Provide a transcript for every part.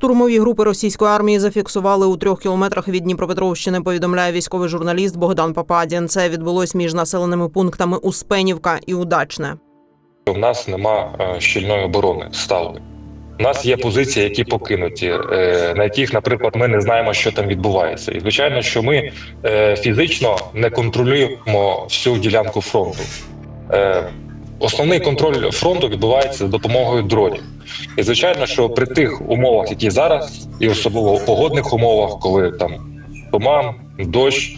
Штурмові групи російської армії зафіксували у трьох кілометрах від Дніпропетровщини. Повідомляє військовий журналіст Богдан Пападін. Це відбулось між населеними пунктами Успенівка і Удачне. У нас нема е, щільної оборони сталої. У нас є позиції, які покинуті, е, на яких, наприклад, ми не знаємо, що там відбувається. І звичайно, що ми е, фізично не контролюємо всю ділянку фронту. Е, Основний контроль фронту відбувається за допомогою дронів. І звичайно, що при тих умовах, які зараз, і особливо у погодних умовах, коли там туман, дощ,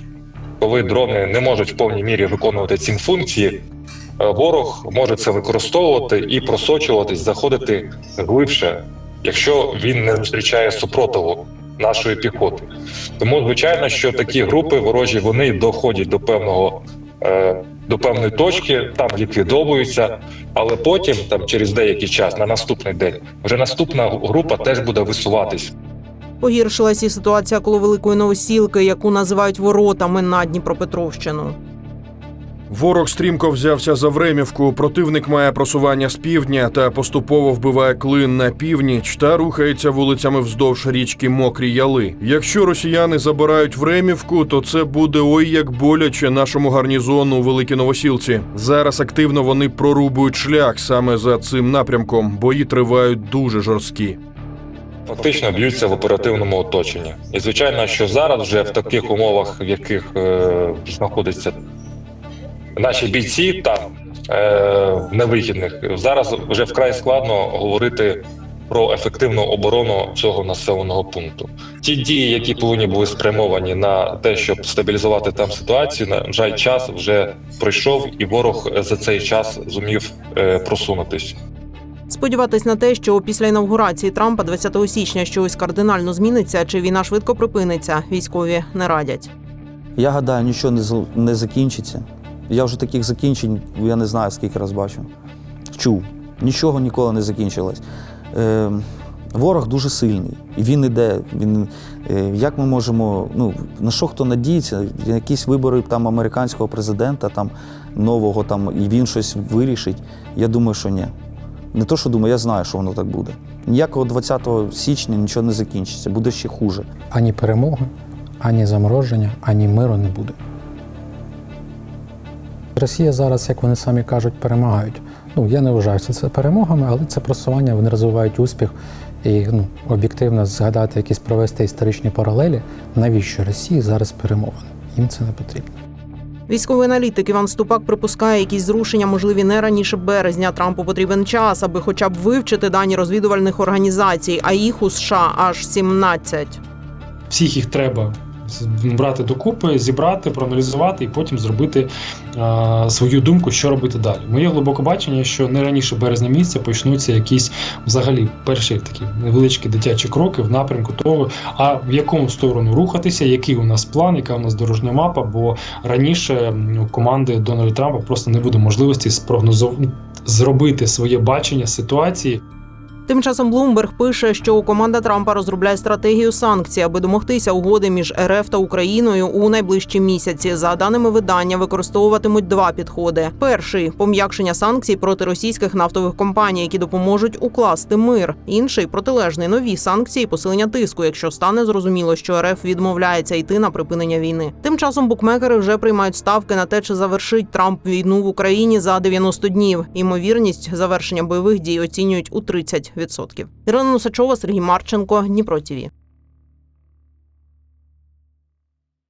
коли дрони не можуть в повній мірі виконувати ці функції, Е, ворог може це використовувати і просочуватись, заходити глибше, якщо він не зустрічає супротиву нашої піхоти. Тому, звичайно, що такі групи ворожі вони доходять до певного. До певної точки там ліквідовуються, але потім, там через деякий час, на наступний день, вже наступна група теж буде висуватись. Погіршилась і ситуація коло великої новосілки, яку називають воротами на Дніпропетровщину. Ворог стрімко взявся за Времівку. Противник має просування з півдня та поступово вбиває клин на північ та рухається вулицями вздовж річки Мокрі Яли. Якщо росіяни забирають Времівку, то це буде ой як боляче нашому гарнізону у Великій Новосілці. Зараз активно вони прорубують шлях саме за цим напрямком. Бої тривають дуже жорсткі. фактично б'ються в оперативному оточенні. І звичайно, що зараз вже в таких умовах, в яких е, знаходяться наші бійці там е, невихідних, зараз вже вкрай складно говорити про ефективну оборону цього населеного пункту. Ті дії, які повинні були спрямовані на те, щоб стабілізувати там ситуацію, на жаль, час вже пройшов, і ворог за цей час зумів е, просунутись. Сподіватись на те, що після інавгурації Трампа 20 січня щось кардинально зміниться, чи війна швидко припиниться, військові не радять. Я гадаю, нічого не, з- не закінчиться. Я вже таких закінчень, я не знаю, скільки раз бачу. Чув. Нічого ніколи не закінчилось. Е, ворог дуже сильний. І він іде. Він, е, як ми можемо, ну, на що хто надіється, якісь вибори там, американського президента, там, нового, там, і він щось вирішить. Я думаю, що ні. Не то, що думаю, я знаю, що воно так буде. Ніякого 20 січня нічого не закінчиться, буде ще хуже. ані перемоги, ані замороження, ані миру не буде. Росія зараз, як вони самі кажуть, перемагають. Ну, я не вважаю що це перемогами, але це просування, вони розвивають успіх. І ну, об'єктивно згадати якісь провести історичні паралелі, навіщо Росії зараз перемовини? Їм це не потрібно. Військовий аналітик Іван Ступак припускає, якісь зрушення можливі не раніше березня. Трампу потрібен час, аби хоча б вивчити дані розвідувальних організацій, а їх у США аж 17. всіх їх треба брати докупи, зібрати, проаналізувати і потім зробити е, свою думку, що робити далі. Моє глибоке бачення, що не раніше березня місяця почнуться якісь взагалі перші такі невеличкі дитячі кроки в напрямку того, а в якому сторону рухатися, який у нас план, яка у нас дорожня мапа. Бо раніше команди Дональда Трампа просто не буде можливості спрогнозувати зробити своє бачення ситуації Тим часом Блумберг пише, що команда Трампа розробляє стратегію санкцій, аби домогтися угоди між РФ та Україною у найближчі місяці. За даними видання, використовуватимуть два підходи: перший пом'якшення санкцій проти російських нафтових компаній, які допоможуть укласти мир. Інший протилежний нові санкції, посилення тиску, якщо стане зрозуміло, що РФ відмовляється йти на припинення війни. Тим часом букмекери вже приймають ставки на те, чи завершить Трамп війну в Україні за 90 днів. Ймовірність завершення бойових дій оцінюють у 30%. Ірина Носачова, Сергій Марченко, Дніпро ТІВІ.